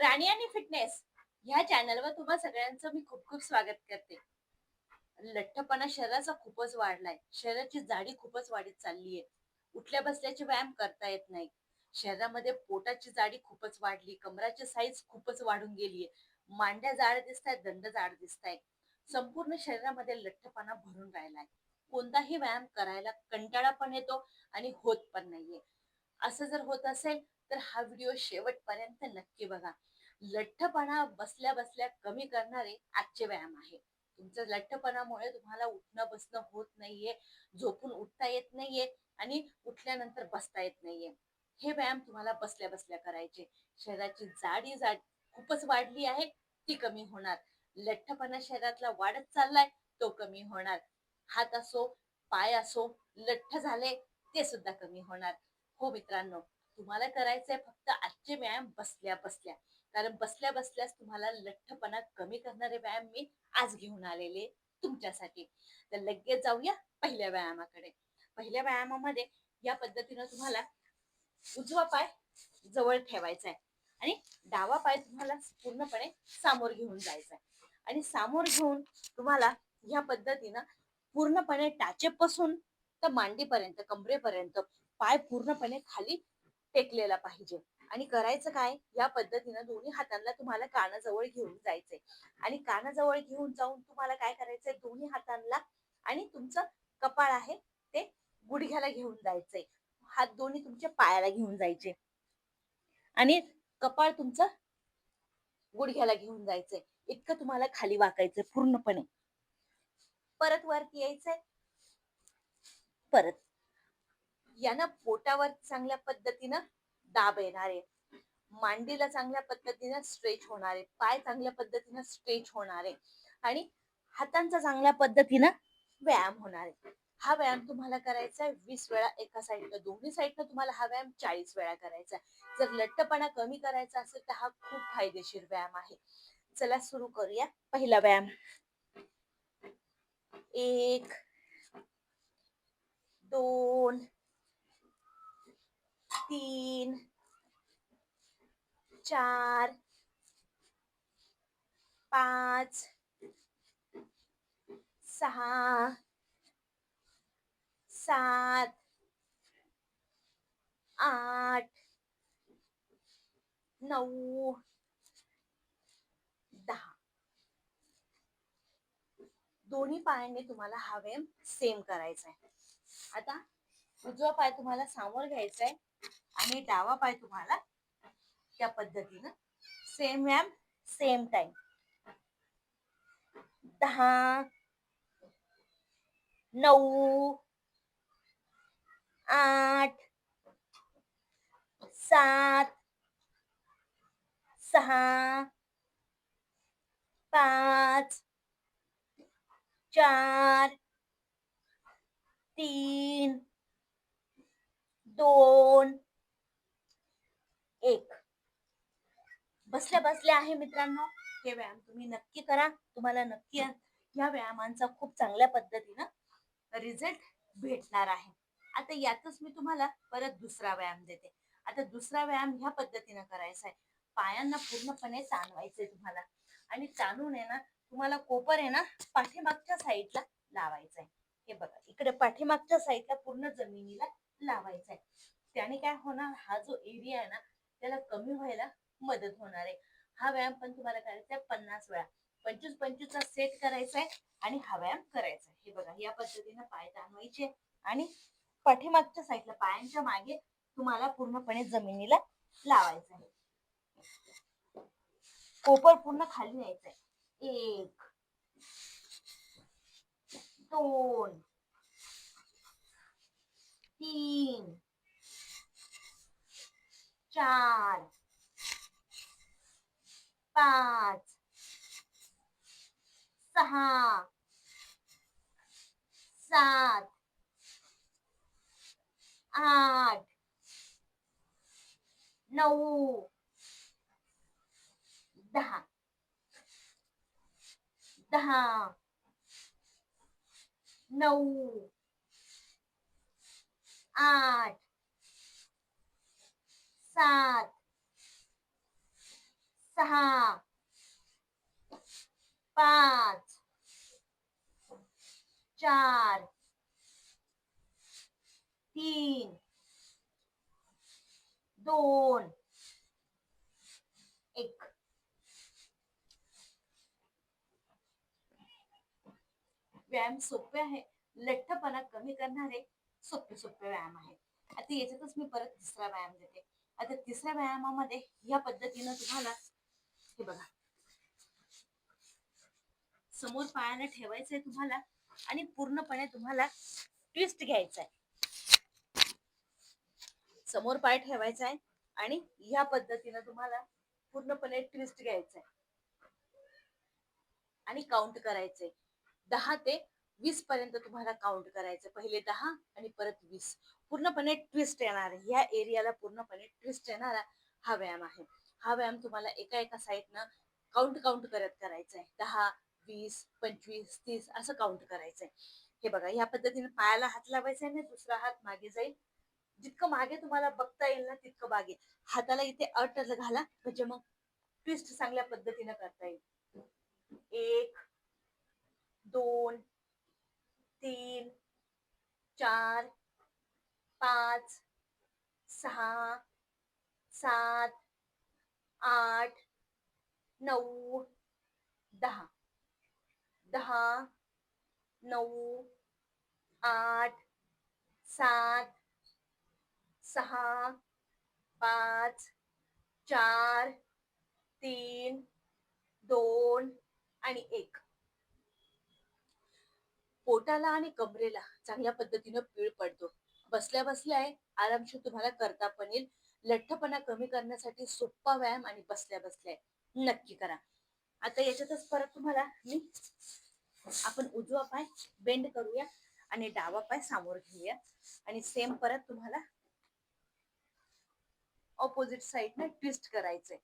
राणी आणि फिटनेस ह्या चॅनलवर तुम्हा सगळ्यांचं मी खूप खूप स्वागत करते. लठ्ठपणा शरीराचा खूपच वाढलाय. शरीराची जाडी खूपच वाढत चालली आहे उठल्या बसल्याचे व्यायाम करता येत नाही. शरीरामध्ये पोटाची जाडी खूपच वाढली. कमराची साईज खूपच वाढून गेली आहे मांड्या जाड दिसत आहेत दंड जाड दिसत आहेत संपूर्ण शरीरामध्ये लठ्ठपणा भरून राहिलाय. कोणताही व्यायाम करायला कंटाळा पण येतो आणि होत पण नाहीये. असं जर होत असेल तर हा व्हिडिओ शेवटपर्यंत नक्की बघा. लठ्ठपणा बसल्या बसल्या कमी करणारे आजचे व्यायाम आहे. तुमचं लठ्ठपणामुळे तुम्हाला उठणं बसणं होत नाहीये झोपून उठता येत नाहीये आणि उठल्यानंतर बसता येत नाहीये. हे व्यायाम तुम्हाला बसल्या बसल्या करायचे. शरीराची जाडी जाड खूपच वाढली आहे ती कमी होणार. लठ्ठपणा शरीरातला वाढत चाललाय तो कमी होणार. हात असो पाय असो लठ्ठ झाले ते सुद्धा कमी होणार. हो मित्रांनो तुम्हाला करायचंय फक्त आजचे व्यायाम बसल्या बसल्या. कारण बसल्या बसल्यास तुम्हाला लठ्ठपणा कमी करणारे व्यायाम मी आज घेऊन आलेले तुमच्यासाठी. तर लगेच जाऊया पहिल्या व्यायामाकडे. पहिल्या व्यायामामध्ये या पद्धतीनं तुम्हाला उजवा पाय जवळ ठेवायचा आहे आणि डावा पाय तुम्हाला पूर्णपणे सामोर घेऊन जायचा आहे आणि सामोर घेऊन तुम्हाला या पद्धतीनं पूर्णपणे टाचेपासून तर मांडीपर्यंत कमरेपर्यंत पाय पूर्णपणे खाली टेकलेला पाहिजे. आणि करायचं काय? या पद्धतीनं दोन्ही हातांना तुम्हाला कानाजवळ घेऊन जायचंय. आणि कानाजवळ घेऊन जाऊन तुम्हाला काय करायचंय? दोन्ही हातांना आणि तुमचं कपाळ आहे ते गुडघ्याला घेऊन जायचंय. हात दोन्ही तुमच्या पायाला घेऊन जायचे. आणि कपाळ तुमचं गुडघ्याला घेऊन जायचंय. इतकं तुम्हाला खाली वाकायचंय पूर्णपणे. परत वरती यायचंय. परत. यांना पोटावर चांगल्या पद्धतीनं दाब येणार आहे. मांडीला चांगल्या पद्धतीनं स्ट्रेच होणार आहे. पाय चांगल्या पद्धतीनं स्ट्रेच होणार आहे. आणि हातांचा चांगल्या पद्धतीनं व्यायाम होणार आहे. हा व्यायाम तुम्हाला करायचा आहे वीस वेळा एका साईडनं दोन्ही साईडनं तुम्हाला हा व्यायाम चाळीस वेळा करायचा आहे. जर लठ्ठपणा कमी करायचा असेल तर हा खूप फायदेशीर व्यायाम आहे. चला सुरू करूया पहिला व्यायाम. एक दोन तीन चार पाच सहा सात आठ नऊ दहा. दोन्ही पायांनी तुम्हाला हा व्यायाम सेम करायचा आहे आता उजवा पाय तुम्हाला सामोर घ्यायचा आहे आणि डावा पाय तुम्हाला त्या पद्धतीनं सेम व्यायाम सेम टाइम दहा नऊ आठ सात सहा पाच चार तीन दोन एक. बसल्या बसल्या आहे मित्रांनो हे व्यायाम तुम्ही नक्की करा. तुम्हाला नक्की या व्यायामांचा खूप चांगल्या पद्धतीनं रिझल्ट भेटणार आहे. आता यातच मी तुम्हाला परत दुसरा व्यायाम देते. आता दुसरा व्यायाम ह्या पद्धतीनं करायचा आहे. पायांना पूर्णपणे ताणवायचंय तुम्हाला. आणि ताणून आहे ना तुम्हाला कोपर आहे ना पाठीमागच्या साईडला लावायचा आहे हे बघा इकडे पाठीमागच्या साईडला पूर्ण जमिनीला लावायचा आहे त्याने काय होणार हा जो एरिया आहे ना त्याला कमी व्हायला मदत होणार आहे. हा व्यायाम पण तुम्हाला करायचा आहे पन्नास वेळा. पंचवीस पंचवीसचा सेट करायचा आहे आणि हा व्यायाम करायचा आहे. हे बघा या पद्धतीनं पाय ताणवायचे आणि पाठीमागच्या साईडला पायांच्या मागे तुम्हाला पूर्णपणे जमिनीला लावायचं आहे. कोपर पूर्ण खाली न्यायचं आहे. एक दोन तीन चार पाच सहा सात आठ नऊ दहा. दहा नऊ आठ सात सहा पाच चार तीन दोन एक. व्यायाम सोपे आहे लठ्ठपणा कमी करणारे सोपे सोपे व्यायाम आहेत. आता याच्यातच मी परत दुसरा व्यायाम देते. आता तिसऱ्या व्यायामामध्ये या पद्धतीनं तुम्हाला हे बघा. समोर पायाने ठेवायचंय तुम्हाला आणि पूर्णपणे तुम्हाला ट्विस्ट घ्यायचा आहे समोर पाय ठेवायचा आहे आणि या पद्धतीनं तुम्हाला पूर्णपणे ट्विस्ट घ्यायचा आहे आणि काउंट करायचंय. दहा ते वीस पर्यंत तुम्हाला काउंट करायचं. पहिले दहा आणि परत वीस. पूर्णपणे ट्विस्ट येणार. ह्या एरियाला पूर्णपणे ट्विस्ट येणारा हा व्यायाम आहे. हा व्यायाम तुम्हाला एका एका साईडनं काउंट काउंट करत करायचा आहे दहा वीस पंचवीस तीस असं काउंट करायचंय. हे बघा या पद्धतीने पायाला हात लावायचा आहे ना दुसरा हात मागे जाईल. जितकं मागे तुम्हाला बघता येईल ना तितकं मागे. हाताला इथे अट घाला म्हणजे मग ट्विस्ट चांगल्या पद्धतीने करता येईल. एक दोन तीन चार पाच सहा सात आठ नऊ दहा. दहा नऊ आठ सात सहा पाच चार तीन दोन आणि एक. पोटाला आणि कमरेला चांगल्या पद्धतीनं पीळ पडतो. बसल्या बसल्या आहे आरामशीर तुम्हाला करता पण येईल. लठ्ठपणा कमी करण्यासाठी सोप्पा व्यायाम आणि बसल्या बसल्या नक्की करा. आता याच्यातच परत तुम्हाला मी आपण उजवा पाय बेंड करूया आणि डावा पाय समोर घेऊया. आणि सेम परत तुम्हाला ऑपोजिट साईडने ट्विस्ट करायचंय.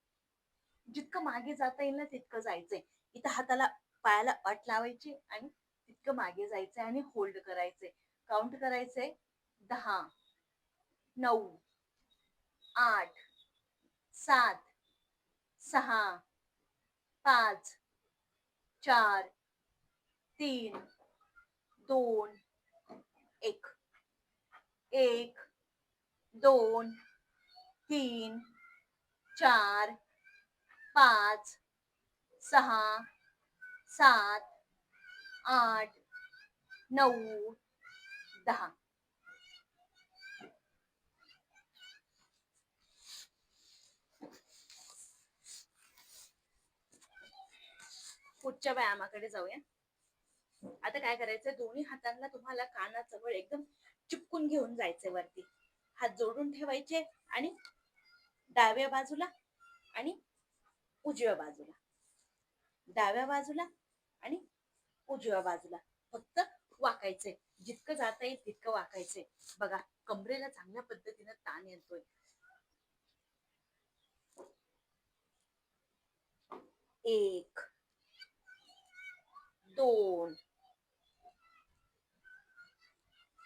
जितकं मागे जाता येईल ना तितकं जायचंय. इथं हाताला पायाला अट लावायची आणि तितकं मागे जायचंय आणि होल्ड करायचंय. काउंट करायचंय दहा नऊ आठ सात सहा पाच चार तीन दोन एक. एक दोन तीन चार पाच सहा सात आठ नऊ दहा. पुढच्या व्यायामाकडे जाऊया. आता काय करायचं दोन्ही हातांना तुम्हाला कानाजवळ एकदम चिपकून घेऊन जायचे वरती. हात जोडून ठेवायचे आणि डाव्या बाजूला आणि उजव्या बाजूला. डाव्या बाजूला आणि उजव्या बाजूला. फक्त वाकायचंय. जितकं जाता येईल तितकं वाकायचंय. बघा कमरेला चांगल्या पद्धतीनं ताण येतोय. एक दोन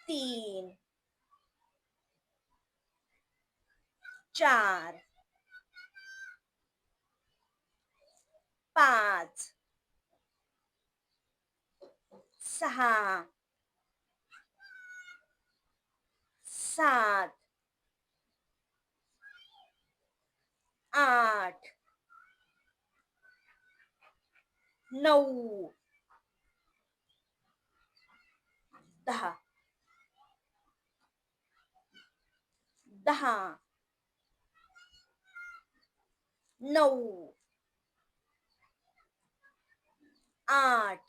तीन चार पाच सहा सात आठ नऊ दहा. दहा नऊ आठ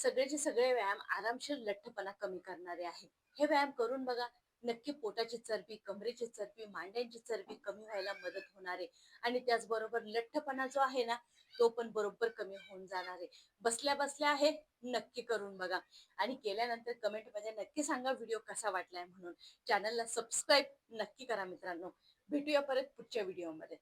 सगळेचे सगळे व्यायाम आरामशीर लठ्ठपणा कमी करणारे आहे हे व्यायाम करून बघा नक्की पोटाची चरबी कमरेची चरबी मांड्यांची चरबी कमी व्हायला मदत होणार आहे. आणि त्याचबरोबर लठ्ठपणा जो आहे ना तो पण बरोबर कमी होऊन जाणार आहे. बसल्या बसल्या आहे नक्की करून बघा. आणि केल्यानंतर कमेंटमध्ये नक्की सांगा व्हिडिओ कसा वाटलाय म्हणून. चॅनलला सबस्क्राईब नक्की करा मित्रांनो. भेटूया परत पुढच्या व्हिडिओमध्ये